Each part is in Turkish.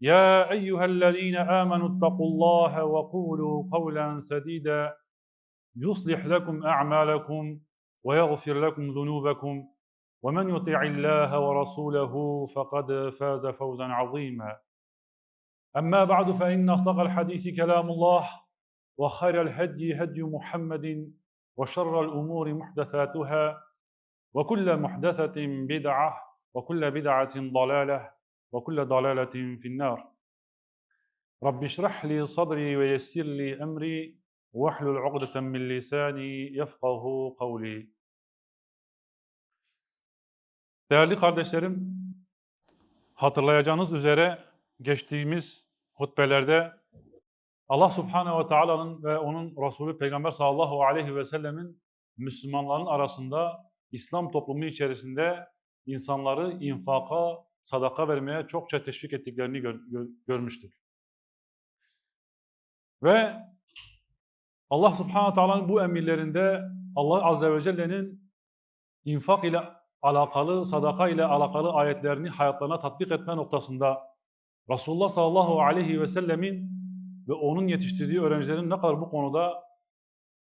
يا أيها الذين آمنوا اتقوا الله وقولوا قولا سديدا. يصلح لكم أعمالكم ويغفر لكم ذنوبكم. ومن يطع الله ورسوله فقد فاز فوزا عظيما. أما بعد فإن أصدق الحديث كلام الله وخير الهدي هدي محمد وشر الأمور محدثاتها وكل محدثة بدعة وكل بدعة ضلالة. وكل ضلالة في النار رب اشرح لي صدري ويسر لي أمري واحلل عقدة من لساني يفقه قولي Değerli kardeşlerim, hatırlayacağınız üzere geçtiğimiz hutbelerde Allah Subhanahu ve Taala'nın ve onun Resulü Peygamber sallallahu aleyhi ve sellemin Müslümanların arasında İslam toplumu içerisinde insanları infaka, sadaka vermeye çokça teşvik ettiklerini gör, gör, görmüştük. Ve Allah subhanahu Taala'nın bu emirlerinde Allah azze ve celle'nin infak ile alakalı, sadaka ile alakalı ayetlerini hayatlarına tatbik etme noktasında Resulullah sallallahu aleyhi ve sellemin ve onun yetiştirdiği öğrencilerin ne kadar bu konuda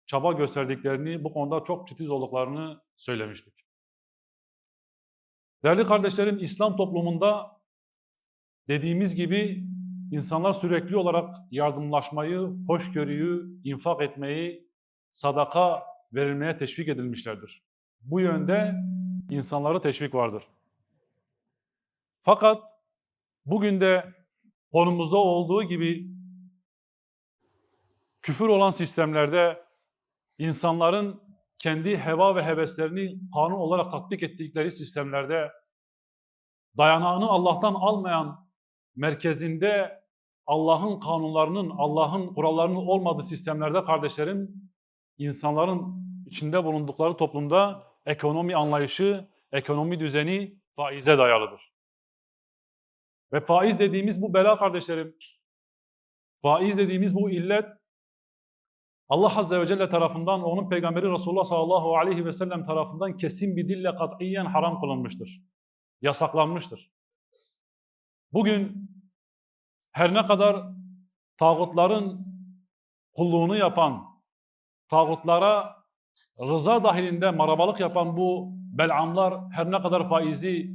çaba gösterdiklerini, bu konuda çok titiz olduklarını söylemiştik. Değerli kardeşlerim, İslam toplumunda dediğimiz gibi insanlar sürekli olarak yardımlaşmayı, hoşgörüyü, infak etmeyi, sadaka verilmeye teşvik edilmişlerdir. Bu yönde insanları teşvik vardır. Fakat bugün de konumuzda olduğu gibi küfür olan sistemlerde insanların kendi heva ve heveslerini kanun olarak tatbik ettikleri sistemlerde dayanağını Allah'tan almayan merkezinde Allah'ın kanunlarının, Allah'ın kurallarının olmadığı sistemlerde kardeşlerim insanların içinde bulundukları toplumda ekonomi anlayışı, ekonomi düzeni faize dayalıdır. Ve faiz dediğimiz bu bela kardeşlerim, faiz dediğimiz bu illet Allah Azze ve Celle tarafından, onun peygamberi Resulullah sallallahu aleyhi ve sellem tarafından kesin bir dille katiyen haram kılınmıştır. Yasaklanmıştır. Bugün her ne kadar tağutların kulluğunu yapan, tağutlara rıza dahilinde marabalık yapan bu belamlar her ne kadar faizi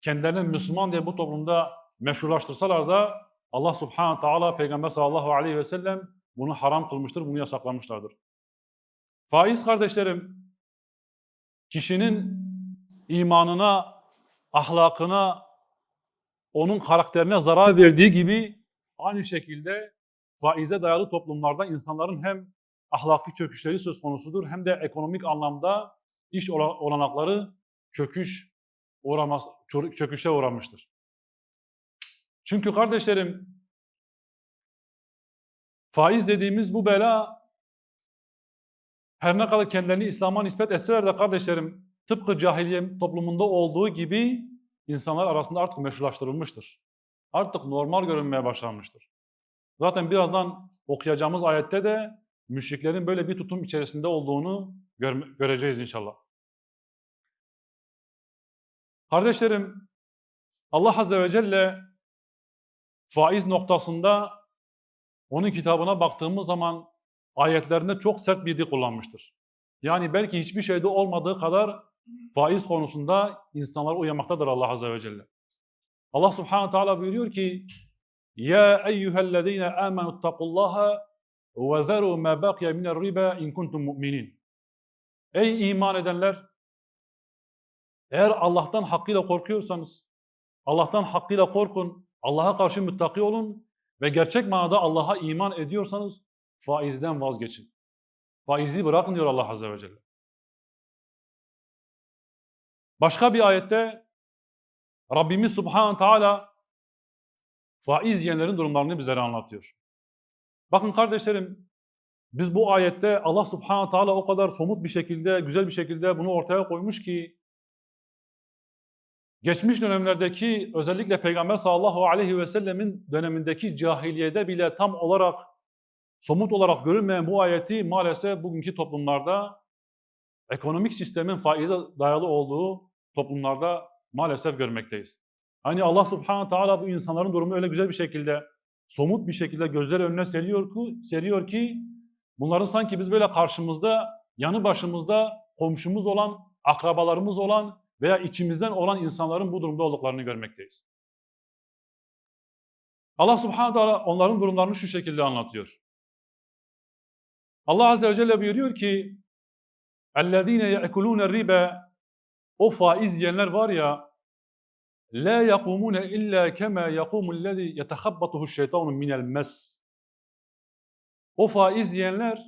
kendilerini Müslüman diye bu toplumda meşrulaştırsalar da Allah subhanahu teala peygamber sallallahu aleyhi ve sellem bunu haram kılmıştır, bunu yasaklamışlardır. Faiz kardeşlerim, kişinin imanına, ahlakına, onun karakterine zarar verdiği gibi aynı şekilde faize dayalı toplumlarda insanların hem ahlaki çöküşleri söz konusudur hem de ekonomik anlamda iş olanakları çöküş uğramaz, çöküşe uğramıştır. Çünkü kardeşlerim Faiz dediğimiz bu bela her ne kadar kendilerini İslam'a nispet etseler de kardeşlerim tıpkı cahiliye toplumunda olduğu gibi insanlar arasında artık meşrulaştırılmıştır. Artık normal görünmeye başlanmıştır. Zaten birazdan okuyacağımız ayette de müşriklerin böyle bir tutum içerisinde olduğunu gör göreceğiz inşallah. Kardeşlerim, Allah Azze ve Celle faiz noktasında onun kitabına baktığımız zaman ayetlerinde çok sert bir dil kullanmıştır. Yani belki hiçbir şeyde olmadığı kadar faiz konusunda insanlara uyamaktadır Allah Azze ve Celle. Allah Subhanahu Teala buyuruyor ki Ya eyyühellezine amenu ittakullaha ve zeru ma baqiya minel riba in kuntum mu'minin. Ey iman edenler Eğer Allah'tan hakkıyla korkuyorsanız, Allah'tan hakkıyla korkun, Allah'a karşı müttaki olun ve gerçek manada Allah'a iman ediyorsanız faizden vazgeçin. Faizi bırakın diyor Allah Azze ve Celle. Başka bir ayette Rabbimiz Subhanahu Teala faiz yiyenlerin durumlarını bizlere anlatıyor. Bakın kardeşlerim, biz bu ayette Allah Subhanahu Teala o kadar somut bir şekilde, güzel bir şekilde bunu ortaya koymuş ki geçmiş dönemlerdeki özellikle Peygamber sallallahu aleyhi ve sellemin dönemindeki cahiliyede bile tam olarak somut olarak görünmeyen bu ayeti maalesef bugünkü toplumlarda ekonomik sistemin faize dayalı olduğu toplumlarda maalesef görmekteyiz. Hani Allah subhanahu teala bu insanların durumunu öyle güzel bir şekilde, somut bir şekilde gözler önüne seriyor ki, seriyor ki bunların sanki biz böyle karşımızda, yanı başımızda komşumuz olan, akrabalarımız olan veya içimizden olan insanların bu durumda olduklarını görmekteyiz. Allah subhanahu teala onların durumlarını şu şekilde anlatıyor. Allah azze ve celle buyuruyor ki اَلَّذ۪ينَ يَأْكُلُونَ الرِّبَ O faiz yiyenler var ya la yakumune illa kema yakumul lezi yetehabbatuhu şeytanu minel mes. O faiz yiyenler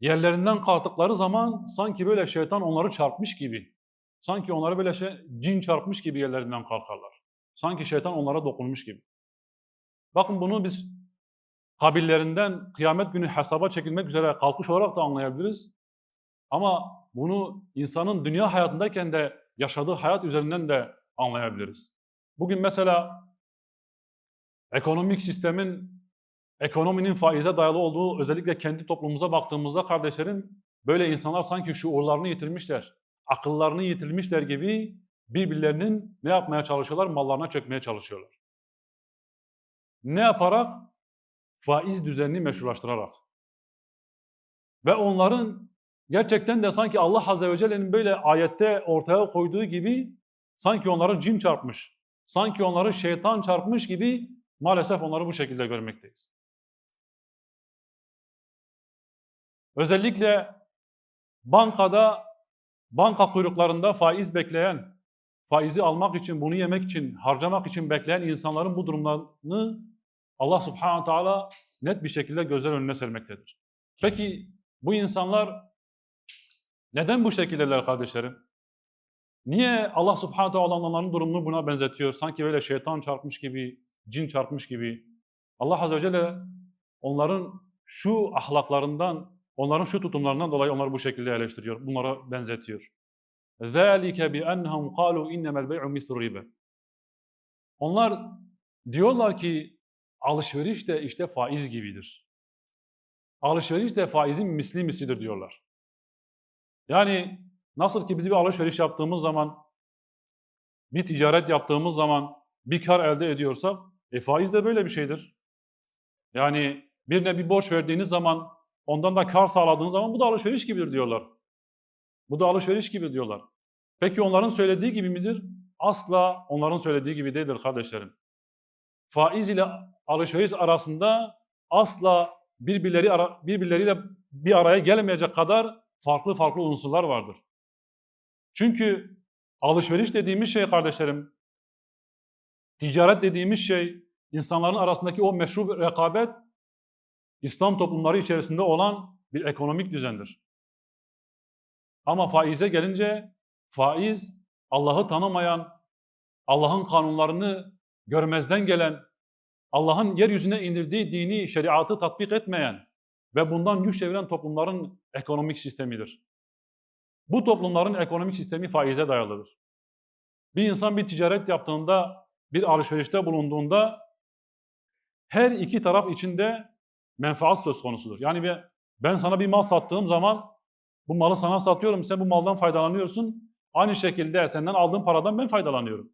yerlerinden kalktıkları zaman sanki böyle şeytan onları çarpmış gibi. Sanki onları böyle şey, cin çarpmış gibi yerlerinden kalkarlar. Sanki şeytan onlara dokunmuş gibi. Bakın bunu biz kabirlerinden kıyamet günü hesaba çekilmek üzere kalkış olarak da anlayabiliriz. Ama bunu insanın dünya hayatındayken de yaşadığı hayat üzerinden de anlayabiliriz. Bugün mesela ekonomik sistemin, ekonominin faize dayalı olduğu özellikle kendi toplumumuza baktığımızda kardeşlerim böyle insanlar sanki şuurlarını yitirmişler, akıllarını yitirmişler gibi birbirlerinin ne yapmaya çalışıyorlar? Mallarına çökmeye çalışıyorlar. Ne yaparak? Faiz düzenini meşrulaştırarak. Ve onların gerçekten de sanki Allah Azze ve Celle'nin böyle ayette ortaya koyduğu gibi sanki onları cin çarpmış, sanki onları şeytan çarpmış gibi maalesef onları bu şekilde görmekteyiz. Özellikle bankada, banka kuyruklarında faiz bekleyen, faizi almak için, bunu yemek için, harcamak için bekleyen insanların bu durumlarını Allah subhanahu teala net bir şekilde gözler önüne sermektedir. Peki bu insanlar neden bu şekildeler kardeşlerim? Niye Allah subhanahu teala onların durumunu buna benzetiyor? Sanki böyle şeytan çarpmış gibi, cin çarpmış gibi. Allah azze ve celle onların şu ahlaklarından, onların şu tutumlarından dolayı onları bu şekilde eleştiriyor. Bunlara benzetiyor. ذَٰلِكَ بِأَنَّهُمْ قَالُوا اِنَّمَا الْبَيْعُ مِثْلُ رِبَ Onlar diyorlar ki alışveriş de işte faiz gibidir. Alışveriş de faizin misli mislidir diyorlar. Yani nasıl ki biz bir alışveriş yaptığımız zaman, bir ticaret yaptığımız zaman bir kar elde ediyorsak, e faiz de böyle bir şeydir. Yani birine bir borç verdiğiniz zaman, ondan da kar sağladığınız zaman bu da alışveriş gibidir diyorlar. Bu da alışveriş gibi diyorlar. Peki onların söylediği gibi midir? Asla onların söylediği gibi değildir kardeşlerim. Faiz ile alışveriş arasında asla birbirleri ara, birbirleriyle bir araya gelmeyecek kadar farklı farklı unsurlar vardır. Çünkü alışveriş dediğimiz şey kardeşlerim, ticaret dediğimiz şey, insanların arasındaki o meşru rekabet, İslam toplumları içerisinde olan bir ekonomik düzendir. Ama faize gelince, faiz Allah'ı tanımayan, Allah'ın kanunlarını görmezden gelen, Allah'ın yeryüzüne indirdiği dini, şeriatı tatbik etmeyen ve bundan güç çeviren toplumların ekonomik sistemidir. Bu toplumların ekonomik sistemi faize dayalıdır. Bir insan bir ticaret yaptığında, bir alışverişte bulunduğunda her iki taraf içinde menfaat söz konusudur. Yani ben sana bir mal sattığım zaman bu malı sana satıyorum, sen bu maldan faydalanıyorsun. Aynı şekilde senden aldığım paradan ben faydalanıyorum.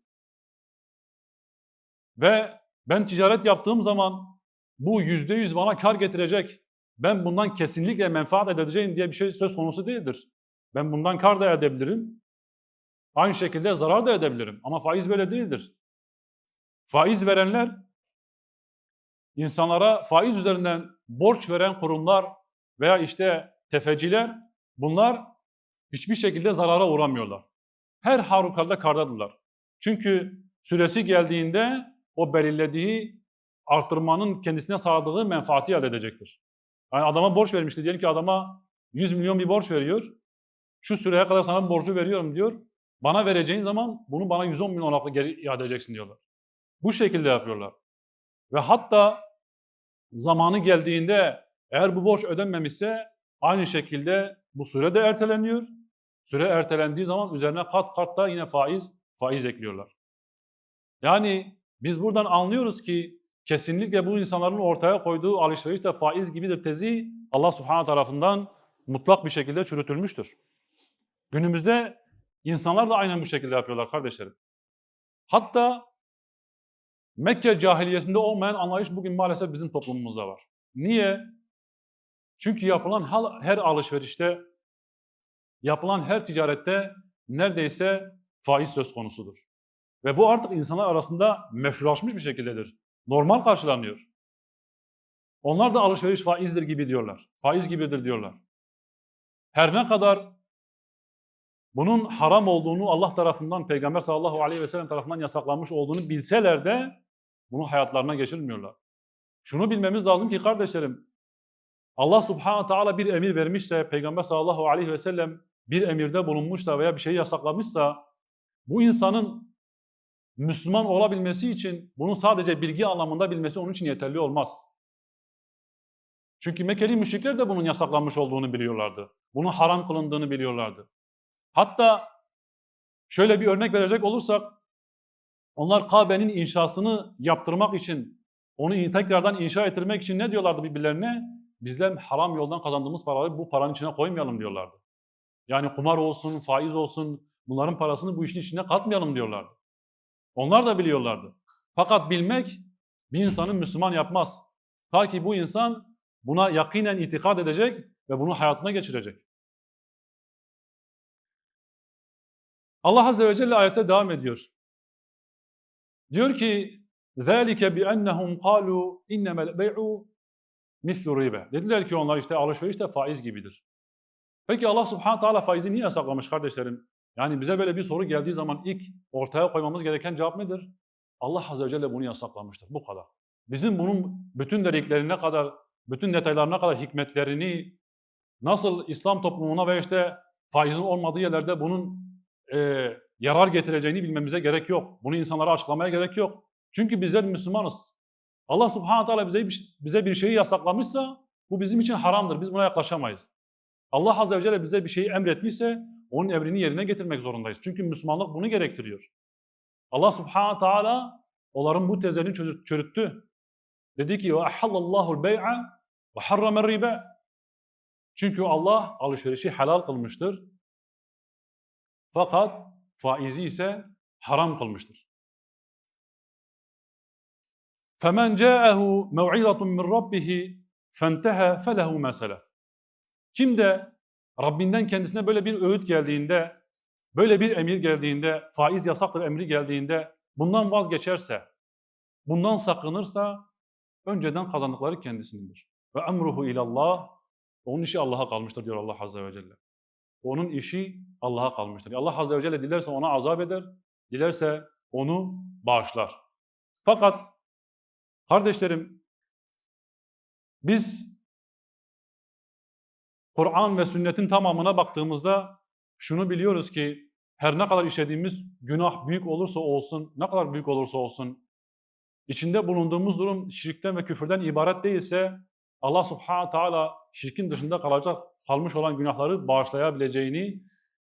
Ve ben ticaret yaptığım zaman bu yüzde yüz bana kar getirecek, ben bundan kesinlikle menfaat edeceğim diye bir şey söz konusu değildir. Ben bundan kar da edebilirim. Aynı şekilde zarar da edebilirim. Ama faiz böyle değildir. Faiz verenler, insanlara faiz üzerinden borç veren kurumlar veya işte tefeciler, bunlar hiçbir şekilde zarara uğramıyorlar. her halükarda kardadırlar. Çünkü süresi geldiğinde o belirlediği artırmanın kendisine sağladığı menfaati elde edecektir. Yani adama borç vermişti. Diyelim ki adama 100 milyon bir borç veriyor. Şu süreye kadar sana borcu veriyorum diyor. Bana vereceğin zaman bunu bana 110 milyon olarak geri iade edeceksin diyorlar. Bu şekilde yapıyorlar. Ve hatta zamanı geldiğinde eğer bu borç ödenmemişse aynı şekilde bu süre de erteleniyor. Süre ertelendiği zaman üzerine kat kat da yine faiz faiz ekliyorlar. Yani biz buradan anlıyoruz ki kesinlikle bu insanların ortaya koyduğu alışveriş de faiz gibidir tezi Allah subhanahu tarafından mutlak bir şekilde çürütülmüştür. Günümüzde insanlar da aynen bu şekilde yapıyorlar kardeşlerim. Hatta Mekke cahiliyesinde olmayan anlayış bugün maalesef bizim toplumumuzda var. Niye? Çünkü yapılan her alışverişte, yapılan her ticarette neredeyse faiz söz konusudur. Ve bu artık insanlar arasında meşrulaşmış bir şekildedir. Normal karşılanıyor. Onlar da alışveriş faizdir gibi diyorlar. Faiz gibidir diyorlar. Her ne kadar bunun haram olduğunu Allah tarafından, Peygamber sallallahu aleyhi ve sellem tarafından yasaklanmış olduğunu bilseler de bunu hayatlarına geçirmiyorlar. Şunu bilmemiz lazım ki kardeşlerim, Allah subhanahu teala bir emir vermişse, Peygamber sallallahu aleyhi ve sellem bir emirde bulunmuşsa veya bir şeyi yasaklamışsa, bu insanın Müslüman olabilmesi için bunu sadece bilgi anlamında bilmesi onun için yeterli olmaz. Çünkü Mekkeli müşrikler de bunun yasaklanmış olduğunu biliyorlardı. Bunun haram kılındığını biliyorlardı. Hatta şöyle bir örnek verecek olursak, onlar Kabe'nin inşasını yaptırmak için, onu tekrardan inşa ettirmek için ne diyorlardı birbirlerine? Bizler haram yoldan kazandığımız paraları bu paranın içine koymayalım diyorlardı. Yani kumar olsun, faiz olsun, bunların parasını bu işin içine katmayalım diyorlardı. Onlar da biliyorlardı. Fakat bilmek bir insanı Müslüman yapmaz. Ta ki bu insan buna yakinen itikad edecek ve bunu hayatına geçirecek. Allah Azze ve Celle ayette devam ediyor. Diyor ki ذَٰلِكَ بِأَنَّهُمْ قَالُوا اِنَّمَا الْبَيْعُ مِثْلُ رِبَ Dediler ki onlar işte alışveriş de faiz gibidir. Peki Allah subhanahu teala faizi niye yasaklamış kardeşlerim? Yani bize böyle bir soru geldiği zaman ilk ortaya koymamız gereken cevap nedir? Allah Azze ve Celle bunu yasaklamıştır. Bu kadar. Bizim bunun bütün deliklerine kadar, bütün detaylarına kadar hikmetlerini, nasıl İslam toplumuna ve işte faizin olmadığı yerlerde bunun e, yarar getireceğini bilmemize gerek yok. Bunu insanlara açıklamaya gerek yok. Çünkü bizler Müslümanız. Allah subhanahu teala bize, bize bir şeyi yasaklamışsa bu bizim için haramdır. Biz buna yaklaşamayız. Allah azze ve celle bize bir şeyi emretmişse onun emrini yerine getirmek zorundayız. Çünkü Müslümanlık bunu gerektiriyor. Allah subhanahu teala onların bu tezlerini çürüttü. Dedi ki وَاَحَلَّ اللّٰهُ الْبَيْعَ وَحَرَّمَ الرِّبَ Çünkü Allah alışverişi helal kılmıştır. Fakat faizi ise haram kılmıştır. فَمَنْ جَاءَهُ مَوْعِظَةٌ مِّنْ رَبِّهِ فَانْتَهَى فَلَهُ مَا سَلَفٍ Kim de Rabbinden kendisine böyle bir öğüt geldiğinde, böyle bir emir geldiğinde, faiz yasaktır emri geldiğinde bundan vazgeçerse, bundan sakınırsa önceden kazandıkları kendisinindir. Ve emruhu ilallah, onun işi Allah'a kalmıştır diyor Allah Azze ve Celle. Onun işi Allah'a kalmıştır. Allah Azze ve Celle dilerse ona azap eder, dilerse onu bağışlar. Fakat kardeşlerim biz Kur'an ve sünnetin tamamına baktığımızda şunu biliyoruz ki her ne kadar işlediğimiz günah büyük olursa olsun, ne kadar büyük olursa olsun, içinde bulunduğumuz durum şirkten ve küfürden ibaret değilse Allah subhanahu teala şirkin dışında kalacak, kalmış olan günahları bağışlayabileceğini,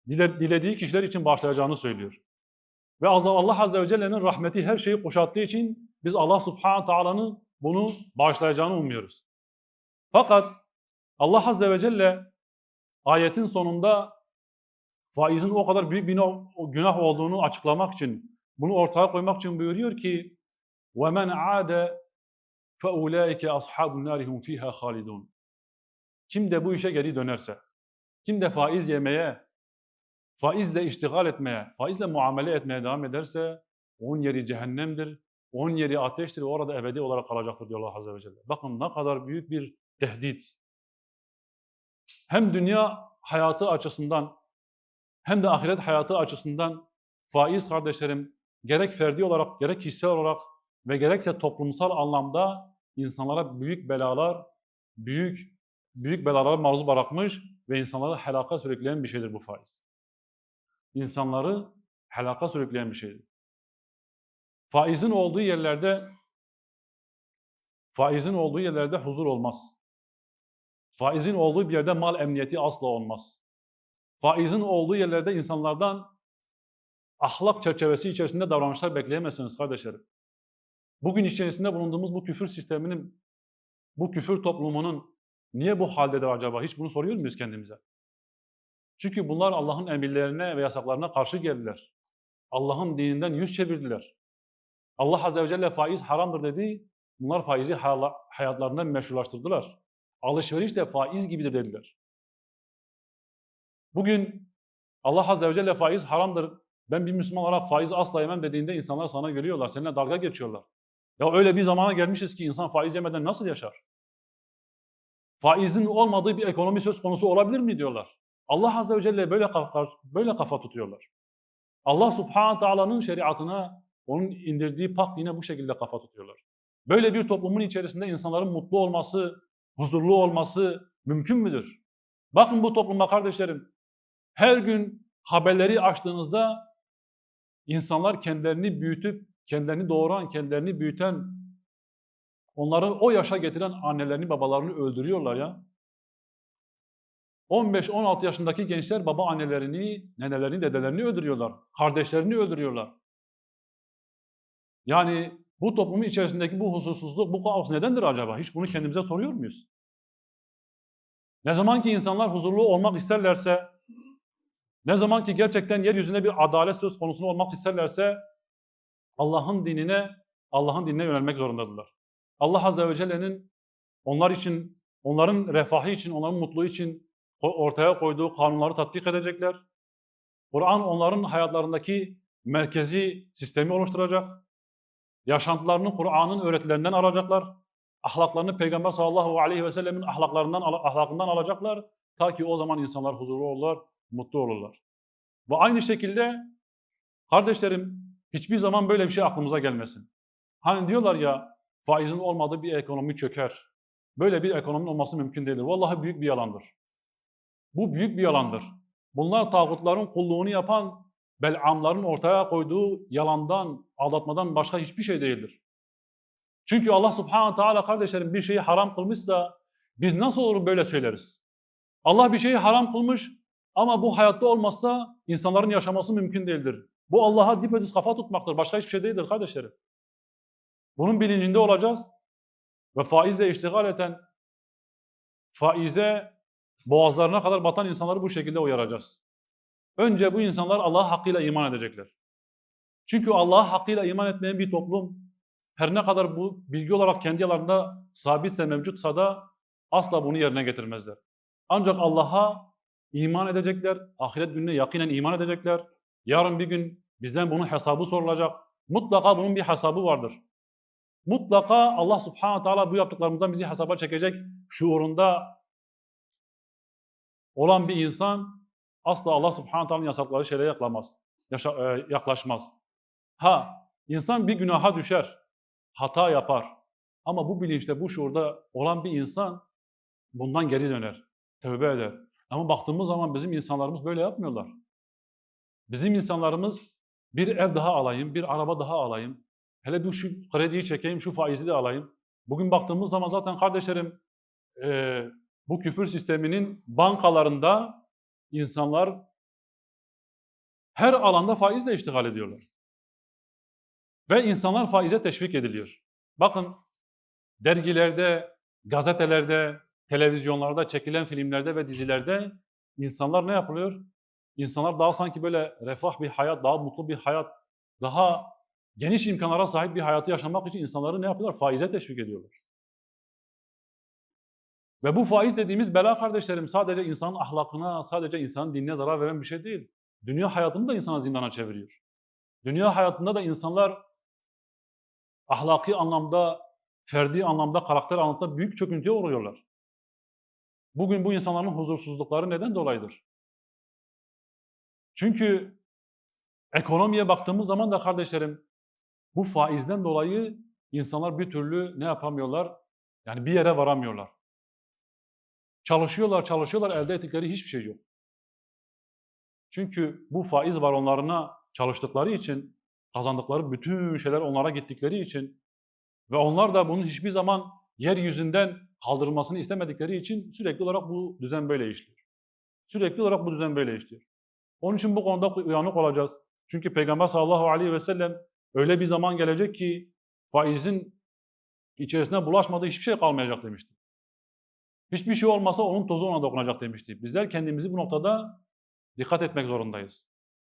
dilediği kişiler için bağışlayacağını söylüyor. Ve Allah Azze ve Celle'nin rahmeti her şeyi kuşattığı için biz Allah subhanahu teala'nın bunu bağışlayacağını umuyoruz. Fakat Allah Azze ve Celle ayetin sonunda faizin o kadar büyük bir günah olduğunu açıklamak için, bunu ortaya koymak için buyuruyor ki وَمَنْ عَادَ فَاُولَٰئِكَ أَصْحَابُ النَّارِ هُمْ ف۪يهَا خَالِدُونَ Kim de bu işe geri dönerse, kim de faiz yemeye, faizle iştigal etmeye, faizle muamele etmeye devam ederse onun yeri cehennemdir, onun yeri ateştir ve orada ebedi olarak kalacaktır diyor Allah Azze ve Celle. Bakın ne kadar büyük bir tehdit. Hem dünya hayatı açısından hem de ahiret hayatı açısından faiz kardeşlerim gerek ferdi olarak gerek kişisel olarak ve gerekse toplumsal anlamda insanlara büyük belalar, büyük büyük belalara maruz bırakmış ve insanları helaka sürükleyen bir şeydir bu faiz. İnsanları helaka sürükleyen bir şeydir. Faizin olduğu yerlerde faizin olduğu yerlerde huzur olmaz. Faizin olduğu bir yerde mal emniyeti asla olmaz. Faizin olduğu yerlerde insanlardan ahlak çerçevesi içerisinde davranışlar bekleyemezsiniz kardeşlerim. Bugün içerisinde bulunduğumuz bu küfür sisteminin, bu küfür toplumunun niye bu haldedir acaba? Hiç bunu soruyor muyuz kendimize? Çünkü bunlar Allah'ın emirlerine ve yasaklarına karşı geldiler. Allah'ın dininden yüz çevirdiler. Allah Azze ve Celle faiz haramdır dedi. Bunlar faizi hayatlarından meşrulaştırdılar. Alışveriş de faiz gibidir dediler. Bugün Allah Azze ve Celle faiz haramdır. Ben bir Müslüman olarak faiz asla yemem dediğinde insanlar sana görüyorlar. Seninle dalga geçiyorlar. Ya öyle bir zamana gelmişiz ki insan faiz yemeden nasıl yaşar? Faizin olmadığı bir ekonomi söz konusu olabilir mi diyorlar. Allah Azze ve Celle böyle kafa, böyle kafa tutuyorlar. Allah Subhanahu Taala'nın şeriatına, onun indirdiği pak dine bu şekilde kafa tutuyorlar. Böyle bir toplumun içerisinde insanların mutlu olması, huzurlu olması mümkün müdür? Bakın bu topluma kardeşlerim, her gün haberleri açtığınızda insanlar kendilerini büyütüp, kendilerini doğuran, kendilerini büyüten, onları o yaşa getiren annelerini, babalarını öldürüyorlar ya. 15-16 yaşındaki gençler baba annelerini, nenelerini, dedelerini öldürüyorlar. Kardeşlerini öldürüyorlar. Yani bu toplumun içerisindeki bu huzursuzluk, bu kaos nedendir acaba? Hiç bunu kendimize soruyor muyuz? Ne zaman ki insanlar huzurlu olmak isterlerse, ne zaman ki gerçekten yeryüzünde bir adalet söz konusu olmak isterlerse, Allah'ın dinine, Allah'ın dinine yönelmek zorundadırlar. Allah Azze ve Celle'nin onlar için, onların refahı için, onların mutluluğu için ortaya koyduğu kanunları tatbik edecekler. Kur'an onların hayatlarındaki merkezi sistemi oluşturacak. Yaşantılarını Kur'an'ın öğretilerinden alacaklar. Ahlaklarını Peygamber sallallahu aleyhi ve sellemin ahlaklarından, ahlakından alacaklar. Ta ki o zaman insanlar huzurlu olurlar, mutlu olurlar. Ve aynı şekilde kardeşlerim hiçbir zaman böyle bir şey aklımıza gelmesin. Hani diyorlar ya faizin olmadığı bir ekonomi çöker. Böyle bir ekonominin olması mümkün değildir. Vallahi büyük bir yalandır. Bu büyük bir yalandır. Bunlar tağutların kulluğunu yapan Bel'amların ortaya koyduğu yalandan, aldatmadan başka hiçbir şey değildir. Çünkü Allah subhanahu teala kardeşlerim bir şeyi haram kılmışsa biz nasıl olur böyle söyleriz? Allah bir şeyi haram kılmış ama bu hayatta olmazsa insanların yaşaması mümkün değildir. Bu Allah'a dipödüz kafa tutmaktır. Başka hiçbir şey değildir kardeşlerim. Bunun bilincinde olacağız. Ve faizle iştigal eden, faize boğazlarına kadar batan insanları bu şekilde uyaracağız. Önce bu insanlar Allah'a hakkıyla iman edecekler. Çünkü Allah'a hakkıyla iman etmeyen bir toplum her ne kadar bu bilgi olarak kendi yalarında sabitse mevcutsa da asla bunu yerine getirmezler. Ancak Allah'a iman edecekler, ahiret gününe yakinen iman edecekler. Yarın bir gün bizden bunun hesabı sorulacak. Mutlaka bunun bir hesabı vardır. Mutlaka Allah subhanahu teala bu yaptıklarımızdan bizi hesaba çekecek şuurunda olan bir insan asla Allah subhanahu teala'nın yasakladığı şeylere yaklamaz, yaşa, e, yaklaşmaz. Ha, insan bir günaha düşer, hata yapar. Ama bu bilinçte, bu şuurda olan bir insan bundan geri döner, tövbe eder. Ama baktığımız zaman bizim insanlarımız böyle yapmıyorlar. Bizim insanlarımız bir ev daha alayım, bir araba daha alayım. Hele bir şu krediyi çekeyim, şu faizi de alayım. Bugün baktığımız zaman zaten kardeşlerim e, bu küfür sisteminin bankalarında insanlar her alanda faizle iştigal ediyorlar. Ve insanlar faize teşvik ediliyor. Bakın dergilerde, gazetelerde, televizyonlarda çekilen filmlerde ve dizilerde insanlar ne yapılıyor? İnsanlar daha sanki böyle refah bir hayat, daha mutlu bir hayat, daha geniş imkanlara sahip bir hayatı yaşamak için insanları ne yapıyorlar? Faize teşvik ediyorlar. Ve bu faiz dediğimiz bela kardeşlerim sadece insanın ahlakına, sadece insanın dinine zarar veren bir şey değil. Dünya hayatını da insana zindana çeviriyor. Dünya hayatında da insanlar ahlaki anlamda, ferdi anlamda, karakter anlamda büyük çöküntüye uğruyorlar. Bugün bu insanların huzursuzlukları neden dolayıdır? Çünkü ekonomiye baktığımız zaman da kardeşlerim bu faizden dolayı insanlar bir türlü ne yapamıyorlar? Yani bir yere varamıyorlar. Çalışıyorlar, çalışıyorlar, elde ettikleri hiçbir şey yok. Çünkü bu faiz baronlarına çalıştıkları için, kazandıkları bütün şeyler onlara gittikleri için ve onlar da bunun hiçbir zaman yeryüzünden kaldırılmasını istemedikleri için sürekli olarak bu düzen böyle işliyor. Sürekli olarak bu düzen böyle işliyor. Onun için bu konuda uyanık olacağız. Çünkü Peygamber sallallahu aleyhi ve sellem öyle bir zaman gelecek ki faizin içerisine bulaşmadığı hiçbir şey kalmayacak demişti. Hiçbir şey olmasa onun tozu ona dokunacak demişti. Bizler kendimizi bu noktada dikkat etmek zorundayız.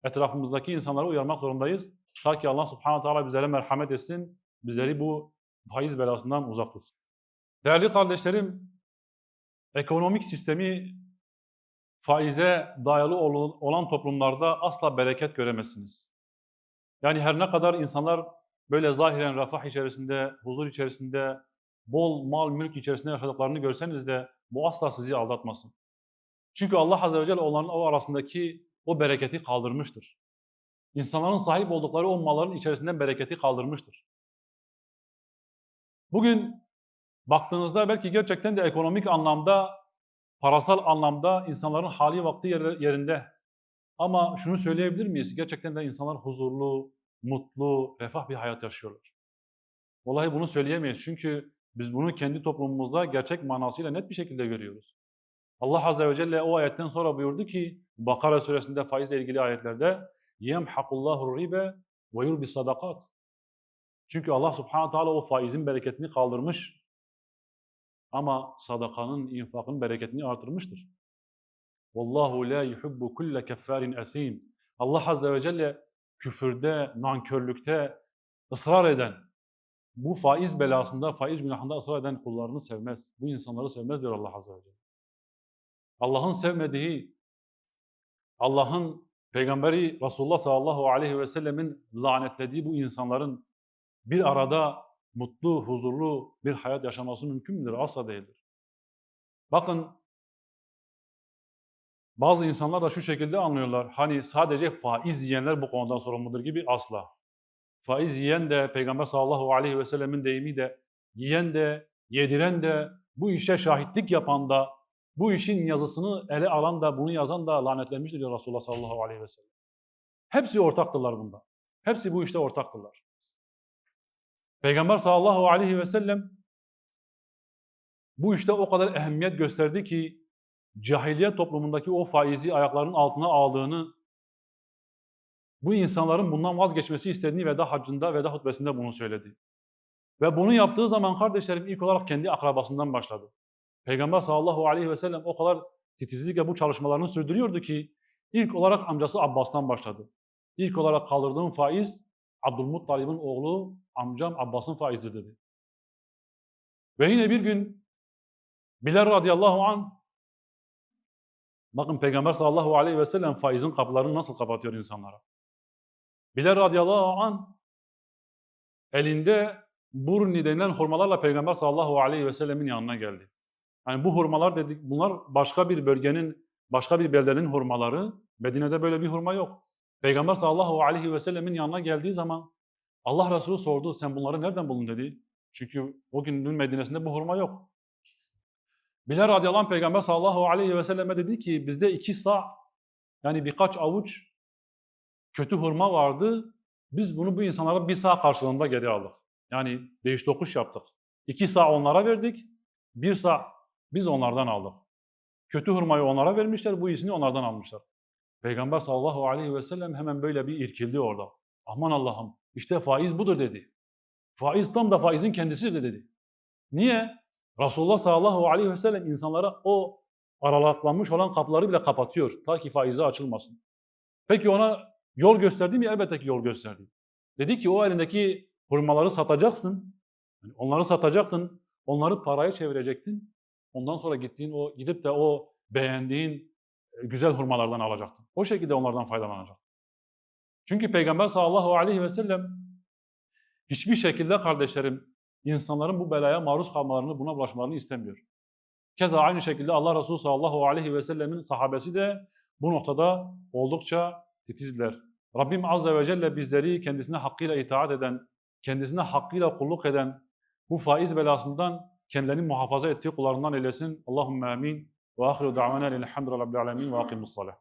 Etrafımızdaki insanları uyarmak zorundayız. Ta ki Allah subhanahu teala bizlere merhamet etsin, bizleri bu faiz belasından uzak tutsun. Değerli kardeşlerim, ekonomik sistemi faize dayalı olan toplumlarda asla bereket göremezsiniz. Yani her ne kadar insanlar böyle zahiren refah içerisinde, huzur içerisinde, bol mal mülk içerisinde yaşadıklarını görseniz de bu asla sizi aldatmasın. Çünkü Allah Azze ve Celle onların o arasındaki o bereketi kaldırmıştır. İnsanların sahip oldukları o malların içerisinden bereketi kaldırmıştır. Bugün baktığınızda belki gerçekten de ekonomik anlamda, parasal anlamda insanların hali vakti yerinde. Ama şunu söyleyebilir miyiz? Gerçekten de insanlar huzurlu, mutlu, refah bir hayat yaşıyorlar. Vallahi bunu söyleyemeyiz çünkü biz bunu kendi toplumumuzda gerçek manasıyla net bir şekilde görüyoruz. Allah Azze ve Celle o ayetten sonra buyurdu ki Bakara suresinde faizle ilgili ayetlerde يَمْحَقُ اللّٰهُ الرِّبَ وَيُرْبِ sadakat. Çünkü Allah Subhanahu Teala o faizin bereketini kaldırmış ama sadakanın, infakın bereketini artırmıştır. Vallahu la yuhibbu kulle keffarin asim. Allah Azze ve Celle küfürde, nankörlükte ısrar eden, bu faiz belasında, faiz günahında ısrar eden kullarını sevmez. Bu insanları sevmez diyor Allah Azze ve Celle. Allah'ın sevmediği, Allah'ın Peygamberi Resulullah sallallahu aleyhi ve sellemin lanetlediği bu insanların bir arada mutlu, huzurlu bir hayat yaşaması mümkün müdür? Asla değildir. Bakın bazı insanlar da şu şekilde anlıyorlar. Hani sadece faiz yiyenler bu konudan sorumludur gibi asla. Faiz yiyen de Peygamber sallallahu aleyhi ve sellemin deyimi de yiyen de yediren de bu işe şahitlik yapan da bu işin yazısını ele alan da bunu yazan da lanetlenmiştir diyor Resulullah sallallahu aleyhi ve sellem. Hepsi ortaktırlar bunda. Hepsi bu işte ortaktırlar. Peygamber sallallahu aleyhi ve sellem bu işte o kadar ehemmiyet gösterdi ki cahiliye toplumundaki o faizi ayaklarının altına aldığını, bu insanların bundan vazgeçmesi istediğini veda haccında, veda hutbesinde bunu söyledi. Ve bunu yaptığı zaman kardeşlerim ilk olarak kendi akrabasından başladı. Peygamber sallallahu aleyhi ve sellem o kadar titizlikle bu çalışmalarını sürdürüyordu ki ilk olarak amcası Abbas'tan başladı. İlk olarak kaldırdığım faiz Abdülmuttalib'in oğlu amcam Abbas'ın faizi dedi. Ve yine bir gün Bilal radıyallahu an bakın Peygamber sallallahu aleyhi ve sellem faizin kapılarını nasıl kapatıyor insanlara. Bilal radıyallahu an elinde burni denilen hurmalarla Peygamber sallallahu aleyhi ve sellemin yanına geldi. Yani bu hurmalar dedik, bunlar başka bir bölgenin, başka bir beldenin hurmaları. Medine'de böyle bir hurma yok. Peygamber sallallahu aleyhi ve sellemin yanına geldiği zaman Allah Resulü sordu, sen bunları nereden buldun dedi. Çünkü o günün Medine'sinde bu hurma yok. Bilal radıyallahu anh Peygamber sallallahu aleyhi ve selleme dedi ki bizde iki sağ yani birkaç avuç kötü hurma vardı. Biz bunu bu insanlara bir sağ karşılığında geri aldık. Yani değiş tokuş yaptık. İki sağ onlara verdik, bir sağ biz onlardan aldık. Kötü hurmayı onlara vermişler, bu iyisini onlardan almışlar. Peygamber sallallahu aleyhi ve sellem hemen böyle bir irkildi orada. Aman Allah'ım işte faiz budur dedi. Faiz tam da faizin kendisidir dedi. Niye? Resulullah sallallahu aleyhi ve sellem insanlara o aralıklanmış olan kapıları bile kapatıyor. Ta ki faize açılmasın. Peki ona yol gösterdi mi? Elbette ki yol gösterdi. Dedi ki o elindeki hurmaları satacaksın. onları satacaktın. Onları paraya çevirecektin. Ondan sonra gittiğin o gidip de o beğendiğin e, güzel hurmalardan alacaktın. O şekilde onlardan faydalanacaktın. Çünkü Peygamber sallallahu aleyhi ve sellem hiçbir şekilde kardeşlerim insanların bu belaya maruz kalmalarını, buna bulaşmalarını istemiyor. Keza aynı şekilde Allah Resulü sallallahu aleyhi ve sellemin sahabesi de bu noktada oldukça titizler. Rabbim Azze ve Celle bizleri kendisine hakkıyla itaat eden, kendisine hakkıyla kulluk eden, bu faiz belasından kendilerini muhafaza ettiği kullarından eylesin. Allahümme amin. Ve ahiru da'vana elhamdülillahi rabbil alemin ve akimus salah.